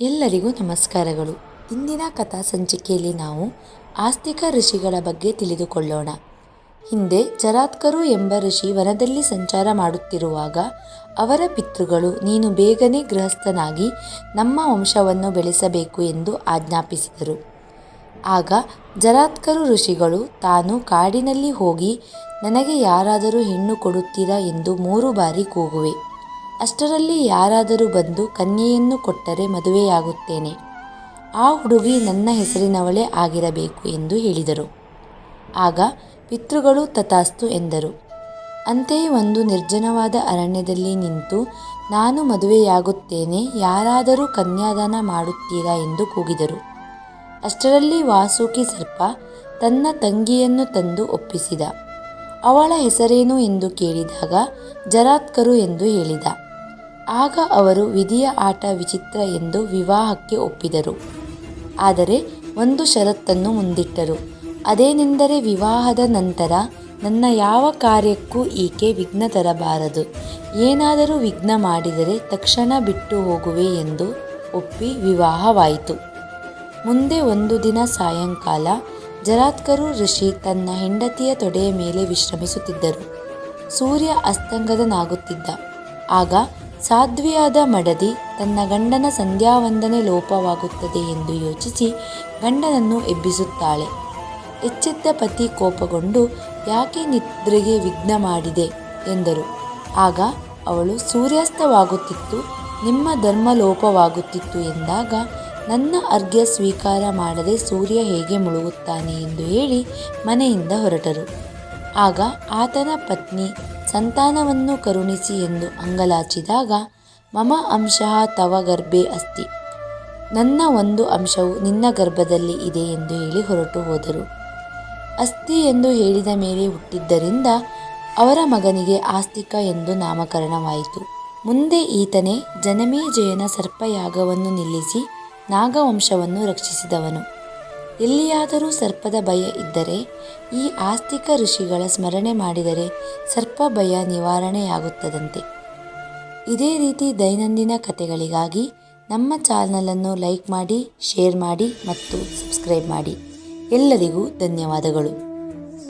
ಎಲ್ಲರಿಗೂ ನಮಸ್ಕಾರಗಳು. ಇಂದಿನ ಕಥಾ ಸಂಚಿಕೆಯಲ್ಲಿ ನಾವು ಆಸ್ತಿಕ ಋಷಿಗಳ ಬಗ್ಗೆ ತಿಳಿದುಕೊಳ್ಳೋಣ. ಹಿಂದೆ ಜರಾತ್ಕರು ಎಂಬ ಋಷಿ ವನದಲ್ಲಿ ಸಂಚಾರ ಮಾಡುತ್ತಿರುವಾಗ ಅವರ ಪಿತೃಗಳು, ನೀನು ಬೇಗನೆ ಗೃಹಸ್ಥನಾಗಿ ನಮ್ಮ ವಂಶವನ್ನು ಬೆಳೆಸಬೇಕು ಎಂದು ಆಜ್ಞಾಪಿಸಿದರು. ಆಗ ಜರಾತ್ಕರು ಋಷಿಗಳು, ತಾನು ಕಾಡಿನಲ್ಲಿ ಹೋಗಿ ನನಗೆ ಯಾರಾದರೂ ಹೆಣ್ಣು ಕೊಡುತ್ತೀರಾ ಎಂದು ಮೂರು ಬಾರಿ ಕೂಗುವೆ. ಅಷ್ಟರಲ್ಲಿ ಯಾರಾದರೂ ಬಂದು ಕನ್ಯೆಯನ್ನು ಕೊಟ್ಟರೆ ಮದುವೆಯಾಗುತ್ತೇನೆ. ಆ ಹುಡುಗಿ ನನ್ನ ಹೆಸರಿನವಳೇ ಆಗಿರಬೇಕು ಎಂದು ಹೇಳಿದರು. ಆಗ ಪಿತೃಗಳು ತಥಾಸ್ತು ಎಂದರು. ಅಂತೆಯೇ ಒಂದು ನಿರ್ಜನವಾದ ಅರಣ್ಯದಲ್ಲಿ ನಿಂತು ನಾನು ಮದುವೆಯಾಗುತ್ತೇನೆ, ಯಾರಾದರೂ ಕನ್ಯಾದಾನ ಮಾಡುತ್ತೀರಾ ಎಂದು ಕೂಗಿದರು. ಅಷ್ಟರಲ್ಲಿ ವಾಸುಕಿ ಸರ್ಪ ತನ್ನ ತಂಗಿಯನ್ನು ತಂದು ಒಪ್ಪಿಸಿದ. ಅವಳ ಹೆಸರೇನು ಎಂದು ಕೇಳಿದಾಗ ಜರಾತ್ಕರು ಎಂದು ಹೇಳಿದ. ಆಗ ಅವರು ವಿಧಿಯ ಆಟ ವಿಚಿತ್ರ ಎಂದು ವಿವಾಹಕ್ಕೆ ಒಪ್ಪಿದರು. ಆದರೆ ಒಂದು ಷರತ್ತನ್ನು ಮುಂದಿಟ್ಟರು. ಅದೇನೆಂದರೆ ವಿವಾಹದ ನಂತರ ನನ್ನ ಯಾವ ಕಾರ್ಯಕ್ಕೂ ಈಕೆ ವಿಘ್ನ ತರಬಾರದು. ಏನಾದರೂ ವಿಘ್ನ ಮಾಡಿದರೆ ತಕ್ಷಣ ಬಿಟ್ಟು ಹೋಗುವೆ ಎಂದು ಒಪ್ಪಿ ವಿವಾಹವಾಯಿತು. ಮುಂದೆ ಒಂದು ದಿನ ಸಾಯಂಕಾಲ ಜರಾತ್ಕರು ಋಷಿ ತನ್ನ ಹೆಂಡತಿಯ ತೊಡೆಯ ಮೇಲೆ ವಿಶ್ರಮಿಸುತ್ತಿದ್ದರು. ಸೂರ್ಯ ಅಸ್ತಂಗದನಾಗುತ್ತಿದ್ದ. ಆಗ ಸಾಧ್ವಿಯಾದ ಮಡದಿ ತನ್ನ ಗಂಡನ ಸಂಧ್ಯಾವಂದನೆ ಲೋಪವಾಗುತ್ತದೆ ಎಂದು ಯೋಚಿಸಿ ಗಂಡನನ್ನು ಎಬ್ಬಿಸುತ್ತಾಳೆ. ಎಚ್ಚೆತ್ತ ಪತಿ ಕೋಪಗೊಂಡು, ಯಾಕೆ ನಿದ್ರೆಗೆ ವಿಘ್ನ ಮಾಡಿದೆ? ಎಂದರು. ಆಗ ಅವಳು, ಸೂರ್ಯಾಸ್ತವಾಗುತ್ತಿತ್ತು, ನಿಮ್ಮ ಧರ್ಮ ಲೋಪವಾಗುತ್ತಿತ್ತು ಎಂದಾಗ, ನನ್ನ ಅರ್ಘ್ಯ ಸ್ವೀಕಾರ ಮಾಡದೆ ಸೂರ್ಯ ಹೇಗೆ ಮುಳುಗುತ್ತಾನೆ? ಎಂದು ಹೇಳಿ ಮನೆಯಿಂದ ಹೊರಟರು. ಆಗ ಆತನ ಪತ್ನಿ ಸಂತಾನವನ್ನು ಕರುಣಿಸಿ ಎಂದು ಅಂಗಲಾಚಿದಾಗ, ಮಮ ಅಂಶಃ ತವ ಗರ್ಭೆ ಅಸ್ತಿ. ನನ್ನ ಒಂದು ಅಂಶವು ನಿನ್ನ ಗರ್ಭದಲ್ಲಿ ಇದೆ ಎಂದು ಹೇಳಿ ಹೊರಟು ಹೋದರು. ಅಸ್ತಿ ಎಂದು ಹೇಳಿದ ಮೇಲೆ ಹುಟ್ಟಿದ್ದರಿಂದ ಅವರ ಮಗನಿಗೆ ಆಸ್ತಿಕ ಎಂದು ನಾಮಕರಣವಾಯಿತು. ಮುಂದೆ ಈತನೇ ಜನಮೇಜಯನ ಸರ್ಪಯಾಗವನ್ನು ನಿಲ್ಲಿಸಿ ನಾಗವಂಶವನ್ನು ರಕ್ಷಿಸಿದವನು. ಎಲ್ಲಿಯಾದರೂ ಸರ್ಪದ ಭಯ ಇದ್ದರೆ ಈ ಆಸ್ತಿಕ ಋಷಿಗಳ ಸ್ಮರಣೆ ಮಾಡಿದರೆ ಸರ್ಪ ಭಯ ನಿವಾರಣೆಯಾಗುತ್ತದಂತೆ. ಇದೇ ರೀತಿ ದೈನಂದಿನ ಕಥೆಗಳಿಗಾಗಿ ನಮ್ಮ ಚಾನಲನ್ನು ಲೈಕ್ ಮಾಡಿ, ಶೇರ್ ಮಾಡಿ ಮತ್ತು ಸಬ್ಸ್ಕ್ರೈಬ್ ಮಾಡಿ. ಎಲ್ಲರಿಗೂ ಧನ್ಯವಾದಗಳು.